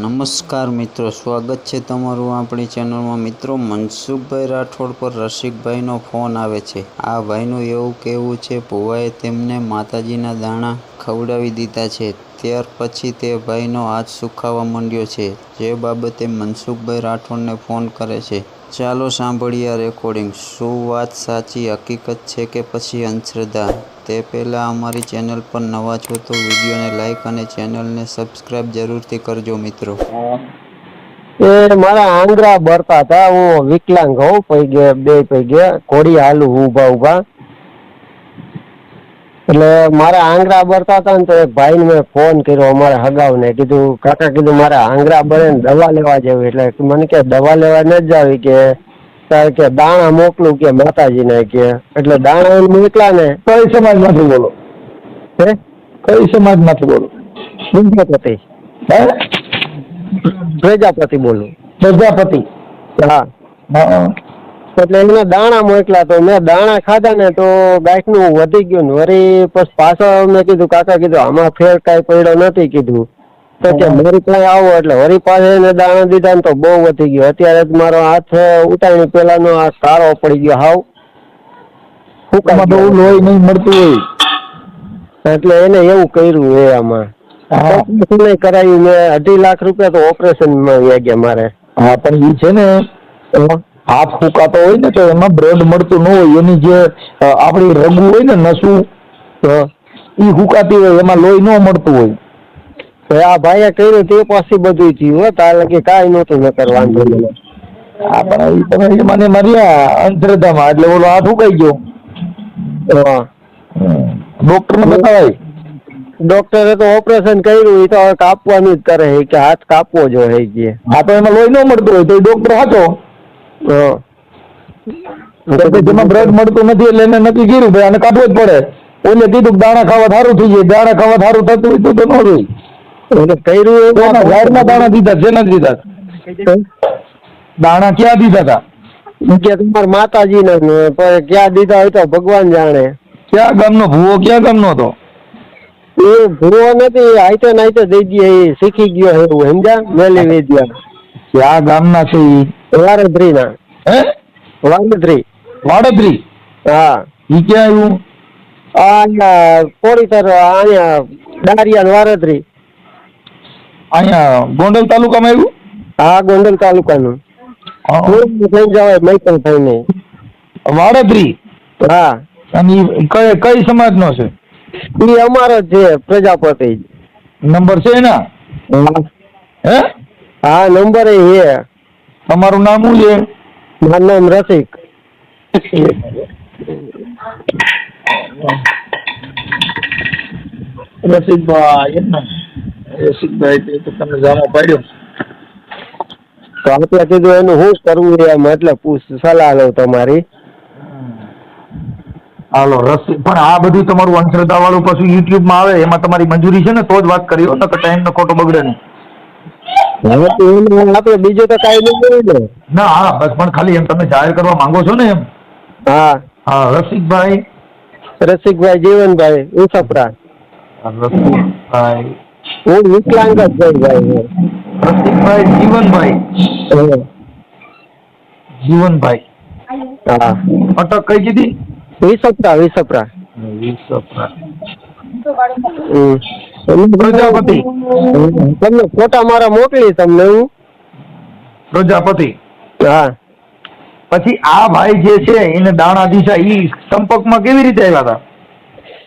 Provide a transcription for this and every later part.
નમસ્કાર મિત્રો, સ્વાગત છે તમારું આપણી ચેનલમાં. મિત્રો, મનસુખભાઈ રાઠોડ પર રસિકભાઈનો ફોન આવે છે. આ ભાઈનું એવું કહેવું છે, ભુવાએ તેમને માતાજીના દાણા ખવડાવી દીધા છે. ત્યાર પછી તે ભાઈનો હાથ સુખાવા માંડ્યો છે. જે બાબતે મનસુખભાઈ રાઠોડને ફોન કરે છે. ચાલો સાંભળીએ રેકોર્ડિંગ શું વાત સાચી? હકીકત છે કે પછી અંધશ્રદ્ધા. તે પહેલાં અમારી ચેનલ પર નવા છો તો વિડીયોને લાઈક અને ચેનલને સબસ્ક્રાઇબ જરૂરથી કરજો મિત્રો. એ મારા આંગળા બરતા હતા. હું વિકલાંગ હોઉં પૈગે બે પૈગે ઘોડી હાલું, ઊભા ઊભા. એટલે મારે આંગળા બરતા હતા ને તો એક ભાઈને મેં ફોન કર્યો અમારા હગાવને કીધું કાકા કીધું મારે આંગળા બરે ને દવા લેવા જેવી. એટલે મને કે દવા લેવા ન જાવી કે. તારે કે દાણા મોકલું કે માતાજીને કે. એટલે દાણા મોકલા ને. કઈ સમાજમાંથી બોલો? હે? કઈ સમાજમાંથી બોલો? પ્રજાપતિ. હે? પ્રજાપતિ બોલું. પ્રજાપતિ? હા. હા. એટલે એને દાણા મોકલા તો મેં દાણા ખાધા ને તો ગાંઠનું વધી ગયું ને વળી પછી પાછળ મેં કીધું કાકા કીધું આમાં ફેર કાંઈ પડ્યો નથી કીધું. તો કે મારી પાસે આવો એટલે વળી પાસે એને દાણા દીધા ને તો બહુ વધી ગયો. અત્યારે જ મારો હાથ ઉતારી પેલા નો આ સારો પડી ગયો હાવ. એમાં બહુ લોહી નહીં મળતું હોય. એટલે એને એવું કર્યું એ આમાં. કરાયું મેં અઢી લાખ રૂપિયા તો ઓપરેશનમાં વ્યા ગયા મારે. હા પણ એ છે ને હાથ ફૂકાતો હોય ને તો એમાં બ્લડ મળતું ન હોય એની જે આપણી રગુ હોય ને નસું એ ફૂકાતી હોય એમાં લોહી ન મળતું હોય. તો આ ભાઈએ કર્યું તે પાસે બધું થયું હો તાર લગી કાંઈ નહોતું ન કરવાનું હા પણ એ તમે મને મર્યા અંધશ્રદ્ધામાં એટલે ઓલો હાથ ફૂંકાઈ ગયો. ડોક્ટર ને બતાવાય. ડોક્ટરે તો ઓપરેશન કર્યું એ તો હવે કાપવાનું જ કરે છે કે હાથ કાપવો જો હે તો એમાં લોહી ન મળતું હોય તો એ ડોક્ટર સાચો હા. તો કે જેમાં બ્રેડ મળતું નથી એટલે એને નક્કી કર્યું ભાઈ આને કાઢવું જ પડે. ઓલે કીધું દાણા ખાવા સારું થઈ જાય. દાણા ખાવા સારું થતું હોય તો ન જોઈ એટલે કર્યું એના ઝાડના દાણા દીધા છે દીધા દાણા ક્યાં દીધા હતા? કે તમારા માતાજી ને પણ ક્યાં દીધા હોય તો ભગવાન જાણે. ક્યાં ગામનો ભૂવો ક્યાં ગામનો હતો? એ ભૂવો નથી આઈતે નાઈતે દઈ દે એ શીખી ગયો એવું સમજા મેલી વિદ્યા ક્યાં ગામના છે ઈ. ના હે વારદ્રી વાડત્રી હા ઈ ક્યાં આવ્યું આ કોડીતર અહીંયા ડારિયા ને વારદ્રી અહીંયા ગોંડલ તાલુકામાં આવ્યું હા ગોંડલ તાલુકાનું. થઈ જવાય મૈકલ થઈને વાડત્રી હા અને કઈ કઈ કઈ સમાજનો છે એ અમારો જ છે પ્રજાપતિ નંબર છે એના હે હા નંબર એ તમારું નામ શું છે? મારું નામ રસિક. રસિકભાઈ એમ ને? રસિકભાઈ તો તમને જામો પાડ્યો. તો આપણે કીધું એનું શું કરવું એમ એટલે પૂછ સલાહ લઉં તમારી. હાલો રસી પણ આ બધું તમારું અંધશ્રદ્ધા વાળું પાછું યુટ્યુબમાં આવે એમાં તમારી મંજૂરી છે ને? તો જ વાત કરી તો ટાઈમ નો ખોટો બગડે નહીં. આપણે બીજું તો કઈ નહીં ને. ના હા બસ પણ ખાલી એમ તમે જાહેર કરવા માંગો છો ને એમ. હા. હા રસિકભાઈ? રસિકભાઈ જીવનભાઈ ઉસપરા રસિકભાઈ. હું વિકલાંગ જ છું ભાઈ. રસિકભાઈ જીવનભાઈ. જીવનભાઈ. હા. અટક કઈ કીધી? વિસપરા વિસપરા હમ. પ્રજાપતિ. તમને ફોટા મારા મોકલી તમને હું. પ્રજાપતિ. હા. પછી આ ભાઈ જે છે એને દાણા દિશા ઈ સંપર્કમાં કેવી રીતે આવ્યા હતા?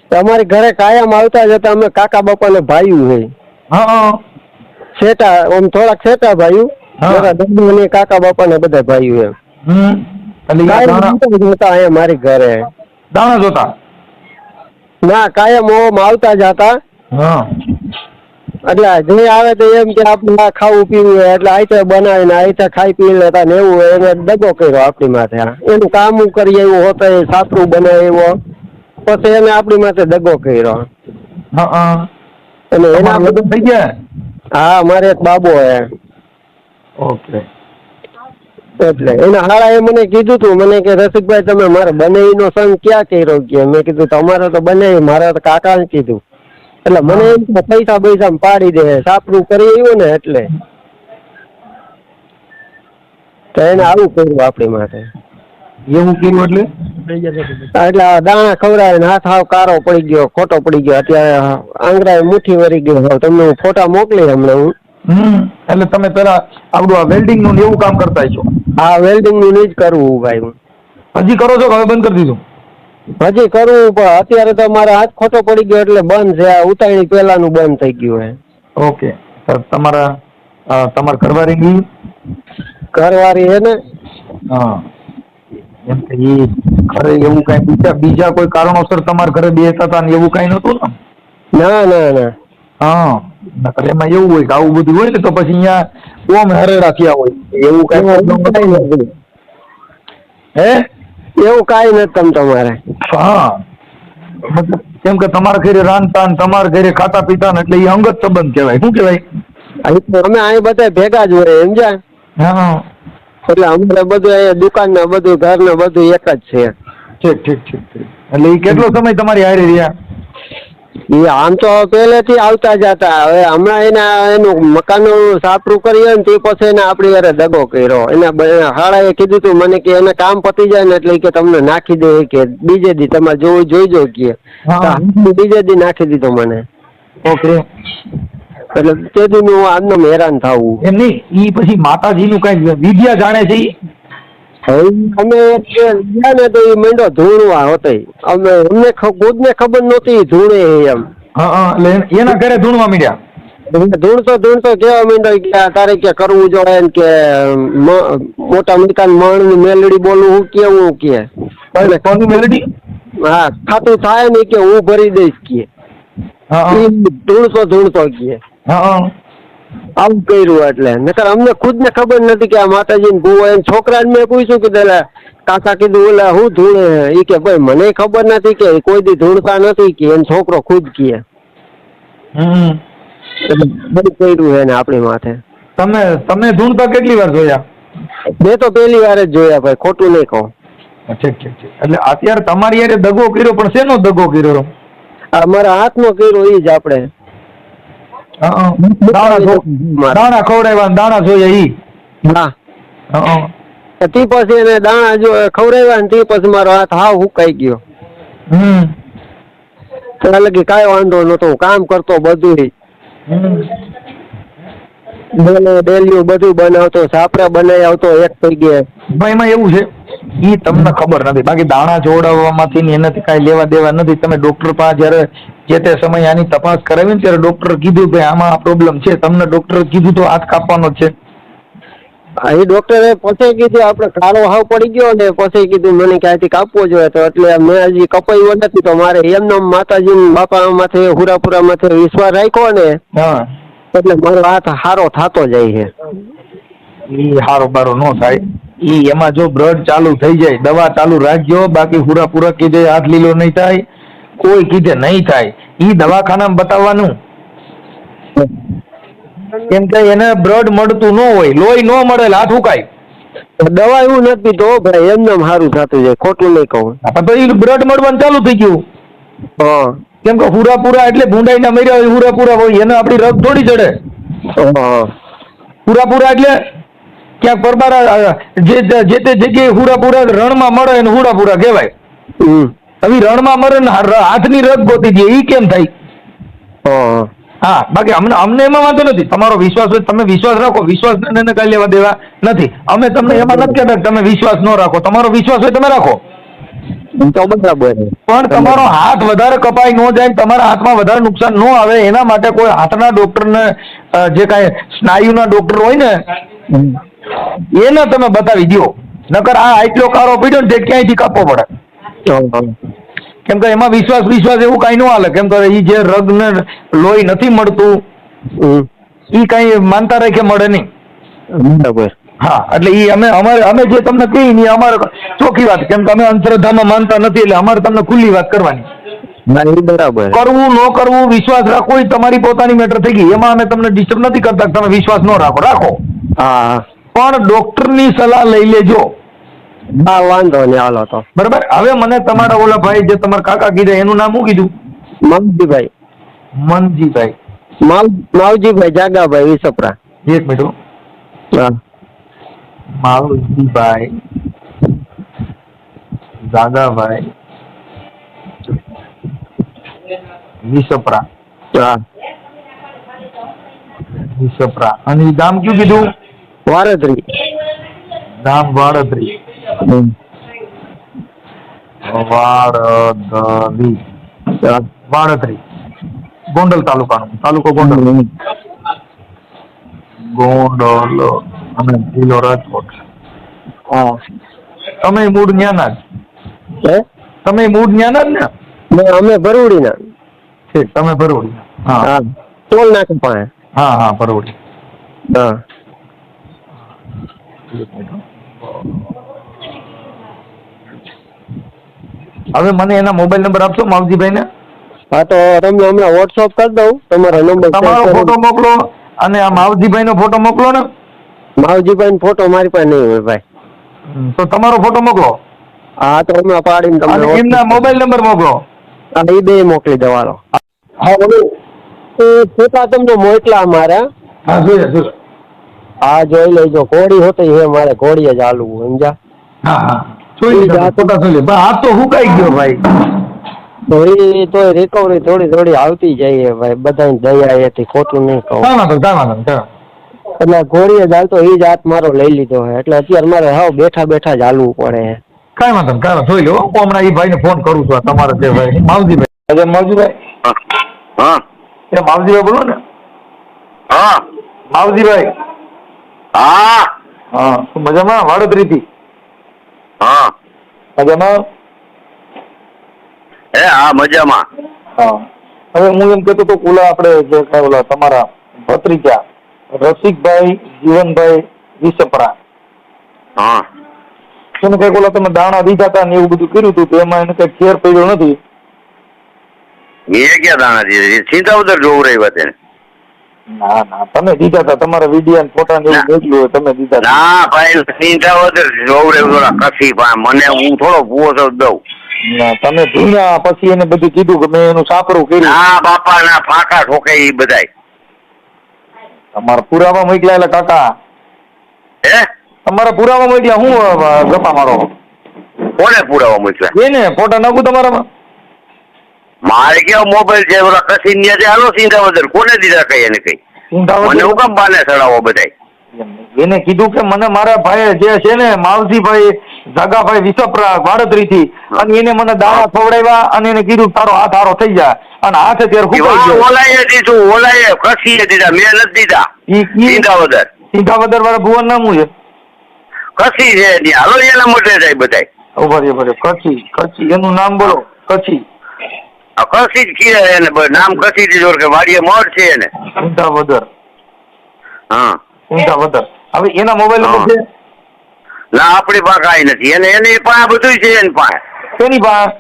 તમારી ઘરે કાયમ આવતા જતા અમે કાકા બાપાને ભાઈયું છે. હા હા. શેઠા આમ થોડાક છેટા ભાઈયું હા. જરા દાદુ અને કાકા બાપા ને બધા ભાઈયું એમ. એટલે જ હતા અહીંયા મારી ઘરે. દાણા જોતા? ના કાયમ ઓમ આવતા જતા હા. એટલે જે આવે તો એમ કે આપણે આ ખાવું પીવું હોય એટલે આઈતે બનાવીને આઈતે ખાઈ પી લેતા ને એવું હોય એને દગો કર્યો આપણી માથે. એનું કામ કરીએ એવું હોતા એ સાસરું બનાવે એવો પછી એને આપણી માથે દગો કર્યો. હા અને એના બધું થઈ ગયા? હા મારે એક બાબો હે. ઓકે. એટલે એના હાળાએ મને કીધું તું મને કે રસિકભાઈ તમે મારે બનાવીનો સંગ ક્યાં કર્યો કે મેં કીધું તમારે તો બનાવી મારા તો કાકાને કીધું. એટલે મને એમ કે પૈસા પૈસા પાડી દે સાપરું કરી આવ્યું ને એટલે. તો એને આવું કર્યું આપણી માટે એવું કર્યું એટલે? એટલે દાણા ખવડાવે ને હાથ હાવ કારો પડી ગયો ખોટો પડી ગયો. અત્યારે આંગળા મુઠ્ઠી વરી ગયો તમને હું ફોટા મોકલી હમણાં હું. એટલે તમે પેલા આપણું આ વેલ્ડિંગનું એવું કામ કરતા છો? આ વેલ્ડિંગનું જ કરવું ભાઈ હું. હજી કરો છો હવે બંધ કરી દીધું? હજી કરવું પણ અત્યારે તો મારો હાથ ખોટો પડી ગયો એટલે બંધ છે. આ ઉતાણી પહેલાનું બંધ થઈ ગયું છે. ઓકે. સર તમારા તમારા ઘરવાળી ગઈ ઘરવારી છે ને? હા. એમ કે ઈ ઘરે એવું કઈ બીજા બીજા કોઈ કારણોસર તમારા ઘરે બેસતા હતા ને એવું કઈ નતું ને? ના ના ના. હા. નકર એમાં એવું હોય કે આવું બધું હોય ને તો પછી અહીંયા ઓમ હરેડા થયા હોય. એવું કઈ કાંઈ હે? એવું કાંઈ નથી તમ તમારે. હા. મતલબ કેમ કે તમારા ઘરે રાંધતા તમારા ઘરે ખાતા પીતા એટલે એ અંગત સંબંધ કહેવાય. શું કહેવાય? અમે અહીં બધા ભેગા જ હોય સમજ્યા? હા. એટલે અમારે બધું અહીંયા દુકાન ને બધું ઘર ને બધું એક જ છે. ઠીક ઠીક ઠીક ઠીક. એટલે એ કેટલો સમય તમારી હારી રહ્યા? એ આમ તો પહેલેથી આવતા જતા હવે હમણાં એના એનું મકાનનું સાપરું કર્યું ને તે પછી એને આપણી વારે દગો કર્યો. એને હાળાએ કીધું તું મને કે એને કામ પતી જાય ને એટલે કે તમને નાખી દે. કે બીજે દી તમારે જોવું જોઈજો કે. બીજે દી નાખી દીધો મને. ઓકે. એટલે તે દી હું આજનો હેરાન થાવું એમ નહીં એ પછી માતાજીનું કઈ વિદ્યા જાણે છે અમે ગયા ને તો એ મંડો ધૂણવા હતો. અમે અમને ખુદને ખબર નહોતી ધૂણે એમ. એટલે એના ઘરે ધૂણવા મીડ્યા? ધૂણતો ધૂણતો કેવા મીંડો કે તારે કે કરવું જોઈએ ને કે મોટા મકાન મણની મેલડી બોલવું હું કેવું કે. એટલે મેલડી? હા ખાતું થાય ને કે હું ભરી દઈશ કે. ધૂણતો ધૂણતો કે. હા. આવું કર્યું એટલે. નકર અમને ખુદ ને ખબર નથી કે આ માતાજી ને ભૂવો એમ છોકરાને મેં પૂછ્યું કે પેલા કાકા કીધું ઓલા હું ધૂણે? ઈ કે ભાઈ મને ખબર નથી કે કોઈ દી ધૂળતા નથી કે એમ છોકરો ખુદ કે. બધું કર્યું છે ને આપણી માથે. તમે તમે ધૂણતા કેટલી વાર જોયા? મેં તો પહેલી વાર જ જોયા ભાઈ ખોટું નહીં કહું. ઠીક ઠીક ઠીક. એટલે અત્યારે તમારી યારે દગો કર્યો પણ શેનો દગો કર્યો? આ મારા હાથનો કર્યો એ જ આપણે. દાણા ખવડાવ્યા દાણા જોઈએ ઈ. હા. તે પછી એને દાણા જો ખવડાવ્યા ને તે પછી મારો હાથ હાવ હુકાઈ ગયો. હમ. ત્યાં લગી કાંઈ વાંધો નતો હું કામ કરતો બધું બને ડેલે ડેલિયું બધું બનાવતો સાપડા બનાવી આવતો એક થઈ ગયા ભાઈ એમાં એવું છે ઈ તમને ખબર નથી. બાકી દાણા જોડાવવામાંથી ને એનાથી કાંઈ લેવા દેવા નથી. તમે ડોક્ટર પાસે જ્યારે જે તે સમયે આની તપાસ કરાવી ત્યારે ડોક્ટર કીધું કે આમાં આ પ્રોબ્લેમ છે. તમને ડોક્ટર કીધું તો હાથ કાપવાનો છે. એ ડોક્ટરે પછી કીધું આપણે કાળો હાવ પડી ગયો ને પછી કીધું મને ક્યાંથી કાપવો જોઈએ? તો એટલે મેં હજી કપાયું નથી તો મારે એમનો માતાજી બાપા માથે હુરાપુરા માથે વિશ્વાસ રાખ્યો ને હા. એટલે મારો હાથ સારો થતો જાય છે. ઈ હારો બારો નો થાય. ઈ એમાં જો બ્લડ ચાલુ થઈ જાય દવા ચાલુ રાખજો બાકી પૂરા પૂરા કીધે હાથ લીલો નહીં થાય કોઈ કીધે નહીં થાય. ઈ દવાખાનામાં બતાવવાનું. કેમ કે એને બ્લડ મળતું ન હોય લોહી ન મળે હાથ ઉકાય દવા એવું નથી તો ભાઈ એમને સારું થતું જાય ખોટું નહીં કહું. તો ઈ બ્લડ મળવાનું ચાલુ થઈ ગયું. હા. કેમ કે હુરા પૂરા એટલે ભૂંડાઈના મર્યા હોય હુરાપુરા હોય એને આપણી રગ થોડી ચડે હુરાપુરા પૂરા પૂરા એટલે ક્યાંક પરબારા જે જે તે જગ્યાએ હુરા પૂરા રણમાં મળે એને હુરા પૂરા કહેવાય હવે રણમાં મરે ને હાર- હાથની રગ ગોતી દે એ કેમ થાય? હા. હા બાકી અમને અમને એમાં વાંધો નથી. તમારો વિશ્વાસ હોય તમે વિશ્વાસ રાખો. વિશ્વાસ એને કઈ લેવા દેવા નથી. અમે તમને એમાં નથી કહેતા તમે વિશ્વાસ ન રાખો. તમારો વિશ્વાસ હોય તમે રાખો. પણ તમારો હાથ વધારે કપાઈ ન જાય તમારા હાથમાં વધારે નુકસાન ન આવે એના માટે કોઈ હાથના ડોક્ટરને ને જે કાંઈ સ્નાયુના ડોક્ટર હોય ને એને તમે બતાવી દો નકર આ આટલો કારો પીડ્યો ને તે ક્યાંયથી કાપવો પડે. કેમ કે એમાં વિશ્વાસ વિશ્વાસ એવું કઈ ન હાલે. કેમ કે એ જે રગને લોહી નથી મળતું એ કાંઈ માનતા રાખે મળે નહીં. બરાબર. હા એટલે એ અમે અમારે અમે જે તમને કહી ને અમારે ચોખ્ખી વાત. કેમ કે અમે અંતરધામાં માનતા નથી એટલે અમારે તમને ખુલ્લી વાત કરવાની. ના એ બરાબર. કરવું ન કરવું વિશ્વાસ રાખવો એ તમારી પોતાની મેટર થઈ ગઈ. એમાં અમે તમને ડિસ્ટર્બ નથી કરતા તમે વિશ્વાસ ન રાખો. રાખો. હા. પણ ડોક્ટરની સલાહ લઈ લેજો. હા વાંધો નહીં હાલો તો. બરાબર? હવે મને તમારા ઓલા ભાઈ જે તમારા કાકા કીધા એનું નામ શું કીધું? મનજીભાઈ. મનજીભાઈ. માવ માવજીભાઈ જાગાભાઈ વિસપરા. એક મિનિટ હા. માવજીભાઈ જાગાભાઈ વિસપરા. હા. વિસપરા. અને ગામ કયું કીધું? વારત્રી ગામ વાડત્રી વાડદરી વાડત્રી ગોંડલ તાલુકાનું તાલુકો ગોંડલ. ગોંડલ અને જિલ્લો રાજકોટ. હા. તમે મૂળ ન્યાના જ તમે મૂળ ન્યાના જ ને અમે ભરૂડીના. ઠીક તમે ભરૂડી. હા. હા. ટોલ નાકા પાસે. હા હા ભરૂડી. હા. હવે મને એના મોબાઈલ નંબર આપશો માવજીભાઈ ને હા તો તમને હમણાં વોટ્સઅપ કરી દઉં તમારો નંબર તમારો ફોટો મોકલો અને આ માવજીભાઈ નો ફોટો મોકલો ને. માવજીભાઈ ફોટો મારી પાસે નહીં હોય ભાઈ. તો તમારો ફોટો મોકલો. હા તો હમણાં પાડીને તમને એમના મોબાઈલ નંબર મોકલો. હા એ બે મોકલી દેવાનો. હા બોલો. એ ફોટા તમને મોકલા અમારે. હા જોઈએ જોઈએ. હા જોઈ લેજો. ઘોડી હોતી હે મારે ઘોડીએ જ હાલવું સમજા હા હા. હાથ તો હુકાઈ ગયો ભાઈ. તો એ તો રિકવરી થોડી થોડી આવતી જાય ભાઈ. બધા દયા એથી ખોટું નહીં કહું. કાંઈ વાંધો કાંઈ વાંધો નહીં, એટલે ઘોડીએ જ એ જ હાથ મારો લઈ લીધો હે. એટલે અત્યારે મારે હાવ બેઠા બેઠા ચાલવું પડે હે. કાંઈ વાંધો કાંઈ જોઈ લો હું હમણાં એ ભાઈને ફોન કરું છું તમારે જે ભાઈ માવજીભાઈ. અરે માવજીભાઈ? હા. એ માવજીભાઈ બોલો ને. હા. માવજીભાઈ. હા. હા મજામાં મજામાં? વાડોદરીથી? હા. મજામાં? એ હા મજામાં. હા. હવે હું એમ કહેતો તો ઓલા આપણે જે કાંઈ ઓલા તમારા ભત્રીજા રસિકભાઈ જીવનભાઈ વિસપરા. હા. એને કંઈક ઓલા તમે દાણા દીધા હતા ને એવું બધું કર્યું હતું તો એમાં એને કઈ ફેર પડ્યો નથી? એ ક્યાં દાણા દીધા? સીધા ઉધર જોવું રહી વાત એને. ના ના તમે દીધા હતા તમારા વીડિયો ને ફોટા ને એવું મોકલ્યું તમે દીધા ના ભાઈ થોડા કસી પા મને હું થોડો ભૂવો છો દઉં. ના તમે ધૂણ્યા પછી એને બધું કીધું કે મેં એનું સાપરું કર્યું. ના બાપા ના ફાંકા ઠોકે એ બધાય. તમારા પુરાવા મોકલ્યા એટલે કાકા? હે? તમારા પુરાવા મોકલ્યા હું ગપા મારો? કોને પુરાવા મૂક્યા એને ફોટા નાખું તમારામાં? મારે કેવો મોબાઈલ છે? ઓલા કસીન ન્યા જે હાલો ચિંતા ઉધર કોને દીધા કઈ એને કઈ? મને હું કામ બાને ચડાવો બધાય? એને કીધું કે મને મારા ભાઈ જે છે ને માવજીભાઈ જગાભાઈ વિસપરા વાડોદરી થી અને એને મને દાણા ખવડાવ્યા અને એને કીધું તારો હાથ હારો થઈ જાય. અને હાથ ત્યારે ફૂકાઈ એવા ગયો. ઓલાએ દીધું ઓલાએ કસીએ દીધા મેં નથી દીધા. ચિંતા ઉધર વાળા ભુવન નામું છે? કસી છે હાલો એના મોટે જાય બધાય. ઊભા રહ્યો, ઊભા રહ્યો. કચ્છી કચ્છી એનું નામ બોલો. કચ્છી કસી જ ખીરે એને નામ કસી દીધું કે વાડીએ મોડ છે એને. સિંધાવદર હા. સિંધાવદર હવે એના મોબાઈલ નંબર છે? ના આપણી પાસે કાંઈ નથી. એને એને પાસે બધું છે એની પાસે. તેની પાસે?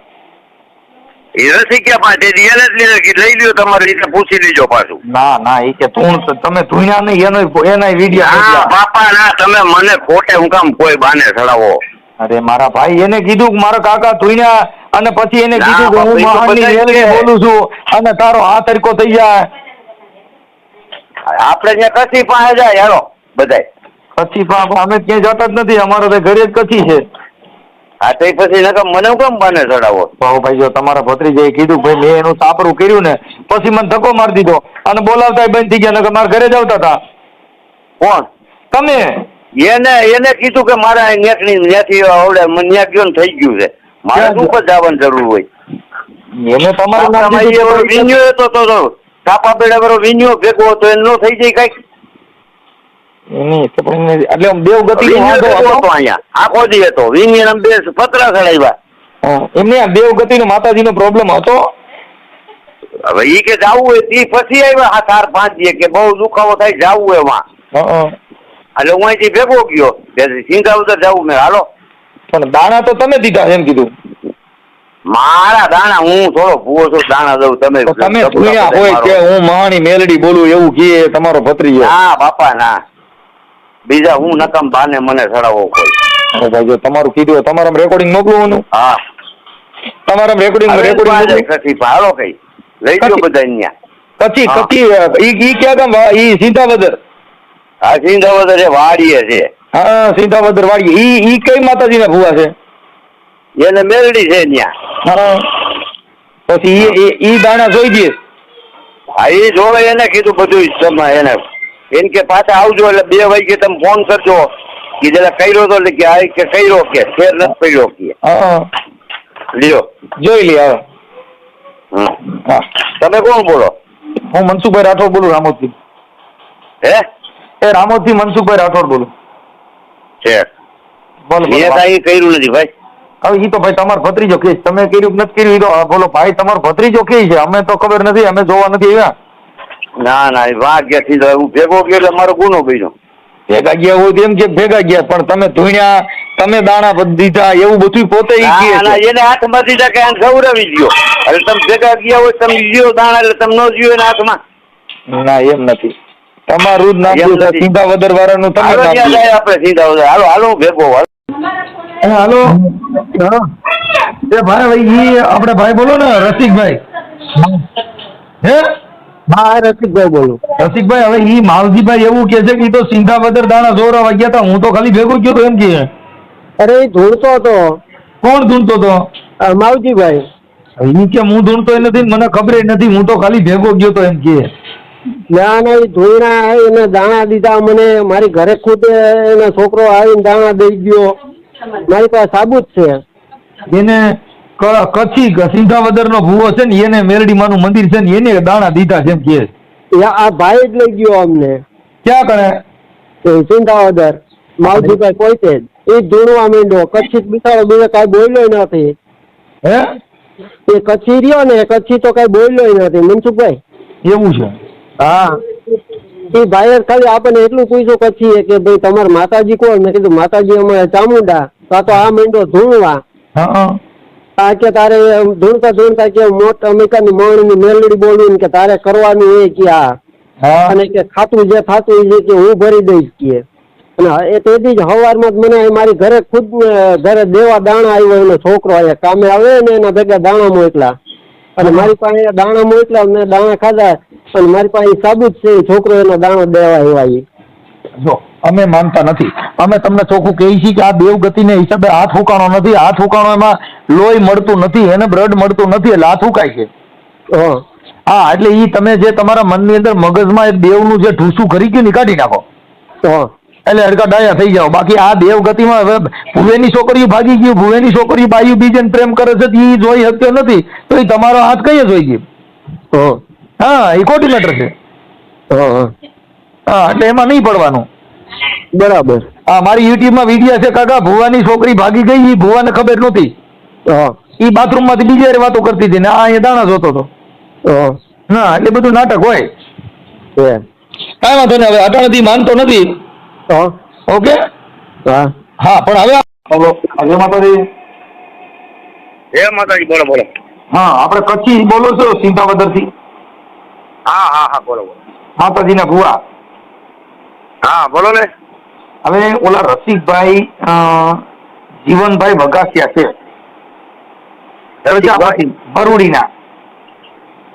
એ રસિક્યા પાસે. એને જ લીધો કે લઈ લ્યો તમારી રીતે પૂછી લેજો પાછું. ના ના એ કે તું તમે ધૂણ્યા નહીં એનો એના વીડિયો વીડિયો બાપા ના તમે મને ખોટે હું કામ કોઈ બાને ચડાવો અરે મારા ભાઈ એને કીધું કે મારા કાકા ધૂણ્યા અને પછી એને કીધું કે હું મહાનની રેલવે બોલું છું અને તારો આ તરીકો થઈ જાય. આપણે ત્યાં કચ્છી પાસે જાય હેલો બધાય. કચ્છી પા અમે ક્યાંય જતા જ નથી અમારે તો ઘરે જ કચ્છી છે. આ તો પછી નકર મને કેમ બને ચડાવો? ભાવ ભાઈ જો તમારા ભત્રીજાએ કીધું ભાઈ મેં એનું સાપરું કર્યું ને પછી મને ધક્કો મારી દીધો. અને બોલાવતા બંધ થઈ ગયા નકર મારા ઘરે જ આવતા હતા. કોણ? તમે? એને એને કીધું કે મારા નેકની નેથી આવડે મને ન્યા ગયો થઈ ગયું છે. મારે શું પર જવાની જરૂર હોય? એને તમારે વિન્યો હતો તો કાપા પેડા વાળો વિન્યો ભેગો હતો એમ નો થઈ જાય કંઈક. એટલે દેવ ગતિ ભેગો હતો? અહીંયા. આખો દી હતો. બે પતરા ચડાવ્યા. એમને દેવ ગતિ નો માતાજી નો પ્રોબ્લેમ હતો? હવે ઈ કે જાવું હોય તી પછી આવ્યા હા ચાર પાંચ કે બહુ દુખાવો થાય જાવું હોય એમાં એટલે હું અહીંથી ભેગો ગયો. સિંગાવદર જવું મેં. હાલો. પણ દાણા તો તમે દીધા એમ કીધું. મારા દાણા હું થોડો ભૂવો છું દાણા દઉં તમે. તમે ધૂણ્યા હોય કે હું મહાની મેલડી બોલું એવું કીએ તમારો ભત્રીજો. ના બાપા ના. બીજા હું નકમ બાને મને સડાવો કોઈ. ભાઈ જો તમારું કીધું તમારા રેકોર્ડિંગ મોકલવાનું હા. તમારા રેકોર્ડિંગ રેકોર્ડિંગ કથી હાલો કઈ. લઈ ગયો બધા અહીંયા કચી હા. કચ્છી ઈ ઈ ક્યાં ગામ ઈ સિંધાવદર? આ સિંગાવદર એ વાડીએ છે. હા સિંધાવદર વાડી ઈ ઈ કઈ માતાજીના ભૂવા છે? એને મેલડી છે ત્યાં હા પછી ઈ ઈ- દાણા જોઈ દે. હા એ જોવે એને કીધું બધું તમે એને. એને કે પાછા આવજો એટલે બે વાગે તમે ફોન કરજો. કે જરા કર્યો તો કે આ કે કર્યો કે ફેર નથી પડ્યો કે. હા લ્યો. જોઈ લે હવે. હા. તમે કોણ બોલો? હું મનસુખભાઈ રાઠોડ બોલું રામોદથી. હે? એ રામોદથી મનસુખભાઈ રાઠોડ બોલું. છે. મેં કાંઈ કર્યું નથી ભાઈ. હવે ઈ તો ભાઈ તમારો ભત્રીજો કે તમે કર્યું કે નથી કર્યું? ઈ તો બોલો ભાઈ તમારો ભત્રીજો કે છે? અમે તો ખબર નથી અમે જોવા નથી આવ્યા. ના ના એ વાગ્યાથી તો હું ભેગો ગયો એટલે મારો ગુનો બન્યો. ભેગા ગયા હોય એમ કે ભેગા ગયા પણ તમે ધોણ્યા તમે દાણા દીધા એવું બધું પોતે એને હાથમાં દીધા કે ખવડાવી દ્યો એટલે તમે ભેગા ગયા હોય તમે લ્યો દાણા એટલે તમે ન જ્યો એના હાથમાં. ના એમ નથી. તમારું જ નામ છે. સિંધા વદર વાળાનું તમે નામ આપણે સીધા વદર હાલો હાલો ભેગો હાલો. હાલો. એ ભાઈ ભાઈ ઈ આપણે ભાઈ બોલો ને રસિકભાઈ. હે? હા રસિકભાઈ બોલો. રસિકભાઈ હવે ઈ માવજીભાઈ એવું કે છે કે તો સિંધા વદર દાણા જોરાવા વાગ્યા હતા. હું તો ખાલી ભેગો ગયો તો એમ કે. અરે એ ધૂળતો હતો. કોણ ધૂણતો તો માવજીભાઈ. ઈ કે હું ધૂણતો નથી મને ખબર નથી. હું તો ખાલી ભેગો ગયો તો એમ કે. ના ના એ ધૂળના એને દાણા દીધા મને મારી ઘરે ખુદ એનો છોકરો આવીને દાણા દઈ ગયો. મારી પાસે સાબુત છે. એને કચ્છી સિંધાવદર નો ભૂવો છે ને એને મેરડી માનું મંદિર છે ને એને દાણા દીધા એમ કે. આ ભાઈ જ લઈ ગયો અમને. ક્યાં કરે? સિંધાવદર. માવજીભાઈ પોતે જ. એ ધૂણવા માંડ્યો. કચ્છી બિચારો બીજો કાંઈ બોલ્યો નથી. હે? એ કચ્છી રહ્યો ને કચ્છી તો કઈ બોલ્યો નથી. મનસુખભાઈ? એવું છે. હા. એ ભાઈએ ખાલી આપણને એટલું પૂછ્યું પછી કે ભાઈ તમારે માતાજી કોણ? મેં કીધું માતાજી અમારે ચામુંડા. કા આ તો આ મંડો ધૂણવા. આ કે તારે ધૂણતા ધૂણતા કે મોટા મેકાની મણની મેલડી બોલવી ને કે તારે કરવાનું એ કે આ. અને કે ખાતું જે થાતું છે કે હું ભરી દઈશ કે. અને એ તેથી જ સવારમાં જ મને મારી ઘરે ખુદ ઘરે દેવા દાણા આવ્યો એનો છોકરો અહીંયા કામે આવે ને એના ભેગા દાણા મોકલા. અને મારી પાસે દાણા મોકલા મેં દાણા ખાધા અને મારી પાસે સાબુત છે એ છોકરો એનો દાણો દેવા એવા. જો અમે માનતા નથી. અમે તમને ચોખ્ખું કહીએ છીએ કે આ દેવ ગતિને હિસાબે હાથ હુકાણો નથી. હાથ હુકાણો એમાં લોહી મળતું નથી એને બ્લડ મળતું નથી એટલે હાથ હુકાય છે. હા. એટલે એ તમે જે તમારા મનની અંદર મગજમાં એક દેવનું જે ઢૂસું કરી ગયું ને કાઢી નાખો. હા. એટલે હડકા ડાયા થઈ જાઓ બાકી આ દેવગતિમાં હવે ભુવેની છોકરીઓ ભાગી ગયું. ભુવેની છોકરીઓ બાયુ બીજન પ્રેમ કરે છે એ જોઈ શક્યો નથી. તો એ તમારો હાથ કઈ જોઈ ગયું? હા. હા એ ખોટી મેટર છે. હા એટલે એમાં નહીં પડવાનું. બરાબર. હા મારી યુટ્યુબમાં વીડિયો છે કાકા ભુવાની છોકરી ભાગી ગઈ એ ભુવાને ખબર નહોતી. હા. એ બાથરૂમમાંથી બીજી વાતો કરતી હતી ને આ અહીંયા દાણા જોતો હતો. હા. ના એટલે બધું નાટક હોય. કાંઈ વાંધો નહીં હવે અટાણથી માનતો નથી. ઓકે? હા. હા પણ હવે હલો. આજે માતાજી. હે માતાજી બોલો બોલો. હા આપણે કચ્છી બોલો છો સિંધાવદરથી? હા હા હા બોલો બોલો. માતાજીના ભુવા. હા બોલો ને. હવે ઓલા રસિકભાઈ જીવનભાઈ વગાસિયા છે. ભરૂડીના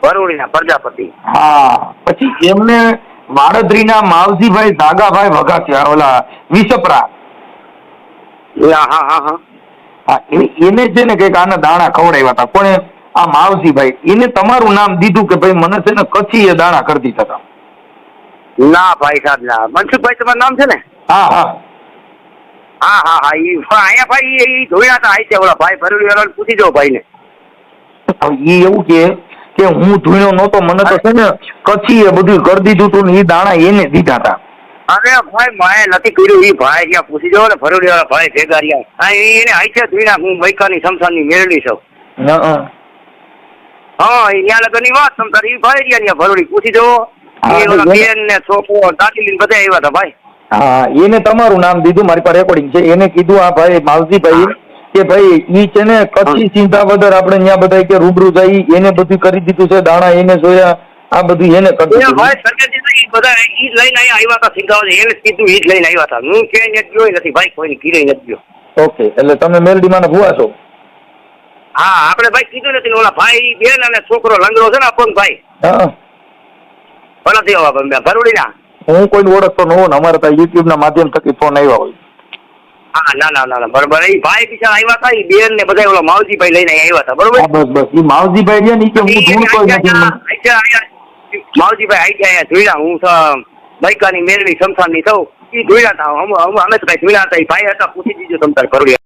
ભરૂડીના પ્રજાપતિ. હા પછી એમને માળદ્રીના માવજીભાઈ દાગાભાઈ વગાસિયા ઓલા વિષપરા હા હા હા હા. હા એ- એને છે ને કંઈક આના દાણા ખવડાવ્યા હતા. કોણે? આ માવજીભાઈ. એને તમારું નામ દીધું કે ભાઈ મને છે ને કચ્છી એ દાણા કરી દીધા હતા. ના ભાઈ સાહેબ ના. મનસુખભાઈ તમારું નામ છે ને? હા હા. હા હા હા. ઈ અહીંયા ભાઈ ઈ જોયા હતા. આઈ છે ઓલા ભાઈ ભરવી વાળાને પૂછી જો ભાઈ ને ઈ એવું કે કે હું ધૂણ્યો નહોતો મને તો છે ને કચ્છી એ બધું કરી દીધું હતું ને એ દાણા એને દીધા હતા અરે ભાઈ માએ નથી કર્યું એ ભાઈ ત્યાં પૂછી જવો ને ભરૂડી વાળા ભાઈ ભેગા રહ્યા. એને આઈ છે ધીણા હું મૈકાની સમસાની મેળવી છું. હા ત્યાં લગનની વાત સમસાર એ ભાઈ રહ્યા ન્યા ભરૂડી પૂછી જો હા, ઈ ઓલા એટલે- બેન ને છોકરો દાદી બધા આવ્યા હતા ભાઈ. હા એને તમારું નામ દીધું મારી પાસે રેકોર્ડિંગ છે. એને કીધું આ ભાઈ માવજીભાઈ કે ભાઈ ઈ છે ને કચ્છી ચિંતાવદર આપણે ત્યાં બધા કે રૂબરૂ જઈ એને બધું કરી દીધું છે દાણા એને જોયા આ બધું એને કરી ભાઈ સરકારજી બધા ઈ લઈને અહીંયા આવ્યા હતા સિંધાવા એને કીધું ઈ જ લઈને આવ્યા હતા. હું ક્યાંય નથી ગયો નથી ભાઈ કોઈની કીરે નથી ગયો. ઓકે એટલે તમે મેલડીમાં ભૂવા છો? હા આપણે ભાઈ કીધું નથી ઓલા ભાઈ બેન અને છોકરો લંગડો છે ને અપંગ ભાઈ? હા. ભલાથી ભરૂડી ના હું કોઈ ઓળખતો ન હોઉં ને અમારે ત્યાં યુટ્યુબ ના માધ્યમ થકી ફોન આવ્યા હોય. હા ના ના ના ના બરોબર. એ ભાઈ પીછા આવ્યા હતા એ બેન ને બધા ઓલા માવજીભાઈ લઈને આવ્યા હતા બરોબર? બસ બસ. એ માવજીભાઈ રહ્યા ને કે હું નથી માવજીભાઈ ગયા હું બૈકાની મેળવી સમસાનની થઉં એ જોયા હતા અમે અમે તો કઈ હતા એ ભાઈ હતા પૂછી દીધું તમતાર કરોડિયા